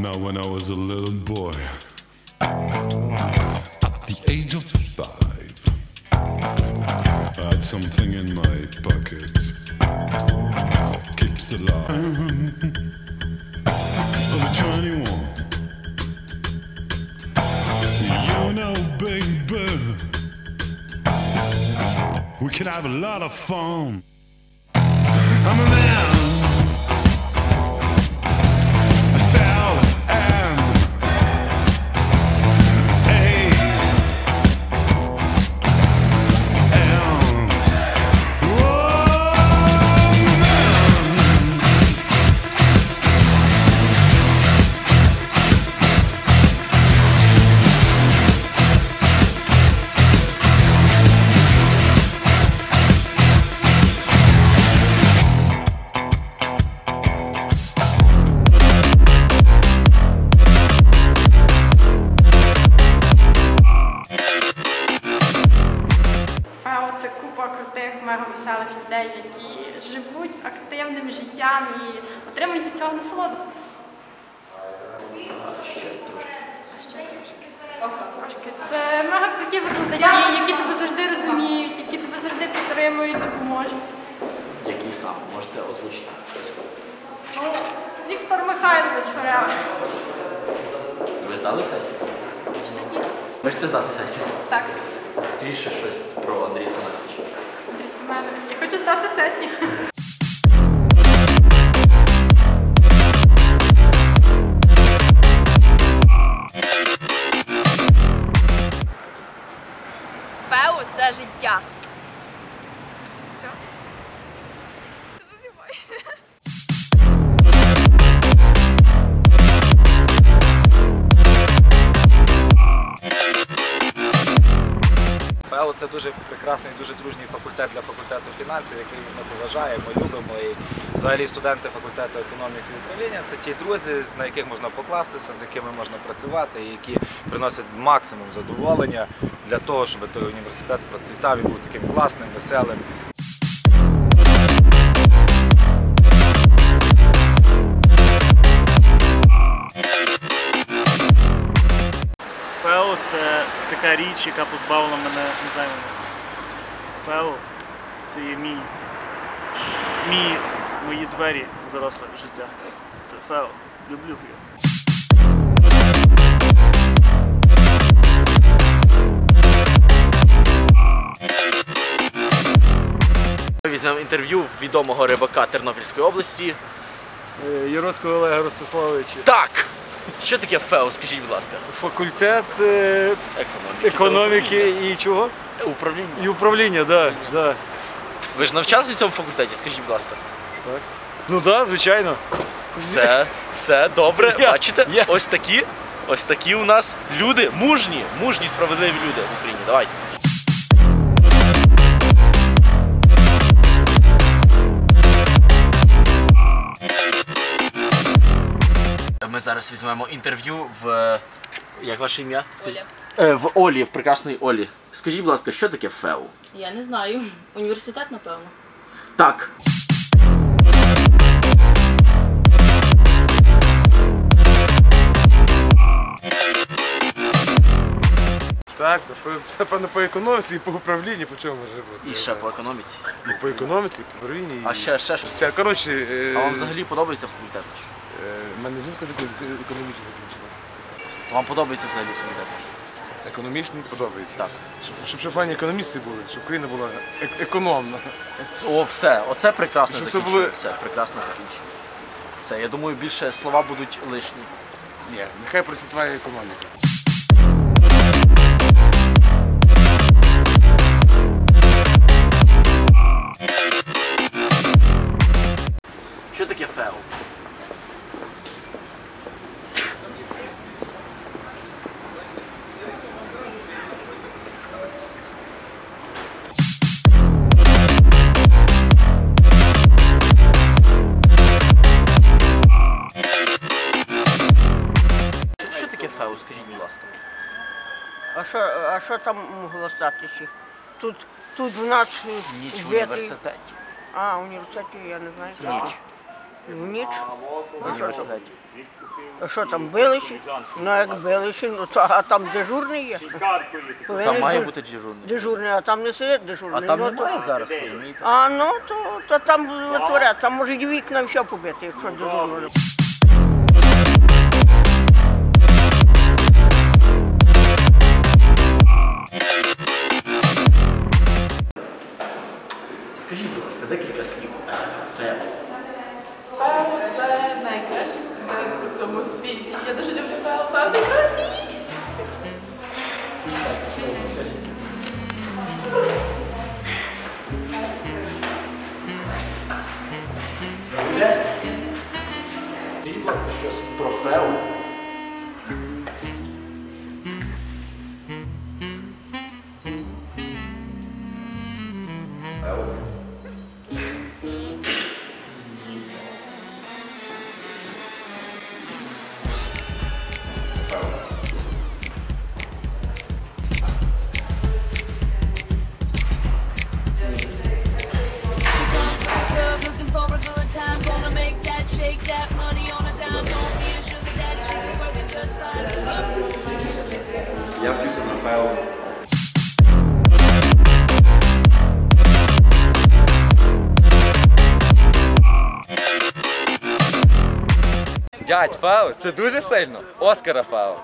Now, when I was a little boy, at the age of five, I had something in my pocket. Keeps alive. I'm 21. You know, baby, we can have a lot of fun. I'm a man. Купа крутих, веселих людей, які живуть активним життям і отримують від цього насолоду. Ще трошки. Трошки. Це мега круті викладачі, які тебе завжди розуміють, які тебе завжди підтримують, допоможуть. Який саме? Можете озвучити? Ну, Віктор Михайлович Форева. Ви здали сесію? Ще ні. Можете здати сесію? Так, ще щось про Андрія Семеновича. Семенович, я хочу здати сесію. ФЕУ це життя. ФЕО це дуже прекрасний, дуже дружній факультет для факультету фінансів, який ми поважаємо, любимо. І взагалі студенти факультету економіки і управління це ті друзі, на яких можна покластися, з якими можна працювати, і які приносять максимум задоволення для того, щоб той університет процвітав і був таким класним, веселим. Це така річ, яка позбавила мене незайманості. ФЕО це є мій, мій, мої двері в доросле життя. Це ФЕО. Люблю його. Візьмемо інтерв'ю відомого рибака Тернопільської області. Яроцького Олега Ростиславовича. Так! Що таке ФЕО, скажіть, будь ласка? Факультет е, Економіки. економіки і чого? управління. Управління. І управління, да, да. Ви ж навчалися в цьому факультеті, скажіть, будь ласка. Ну так, да, звичайно. Все, все добре. Я- Бачите? я- Ось такі. Ось такі у нас люди, мужні, мужні, справедливі люди в Україні. Давайте. Ми зараз візьмемо інтерв'ю в. Як ваше ім'я? Скажіть. Е, в Олі, в прекрасної Олі. Скажіть, будь ласка, що таке ФЕУ? Я не знаю. Університет, напевно. Так. Так, напевно, по економіці і по управлінню, по чому може бути. І ще по економіці. І по економіці, і по управлінні. і- А ще, ще що? Та, Коротше, е, А вам взагалі подобається факультет наш? Е, мене жінка економічно закінчила. Вам подобається взагалі комітет? Економічний подобається. Так. Щоб, щоб ще файні економісти були, щоб країна була ек- економна. О, все, оце прекрасно Щоб це були- Все, прекрасно закінчення. Все, я думаю, більше слова будуть лишні. Ні, нехай процвітає економіка. Будь ласка? А що, а що там могло статися? Тут, тут в нас Ніч в університеті. А, в університеті я не знаю. що. Ніч. Ну ніч. в університеті? А що там билися? Ну як билися, ну то а там дежурний є. Там має бути дежурний. Дежурний, а там не сидить дежурний. А там ну, то- зараз, розумієте? А ну то, то там витворять, там може і вікна все побити, якщо дежурний. У цьому світі. Я дуже люблю Фео. Фео найкращий. Дядь, фао, це дуже сильно. Оскара Фау.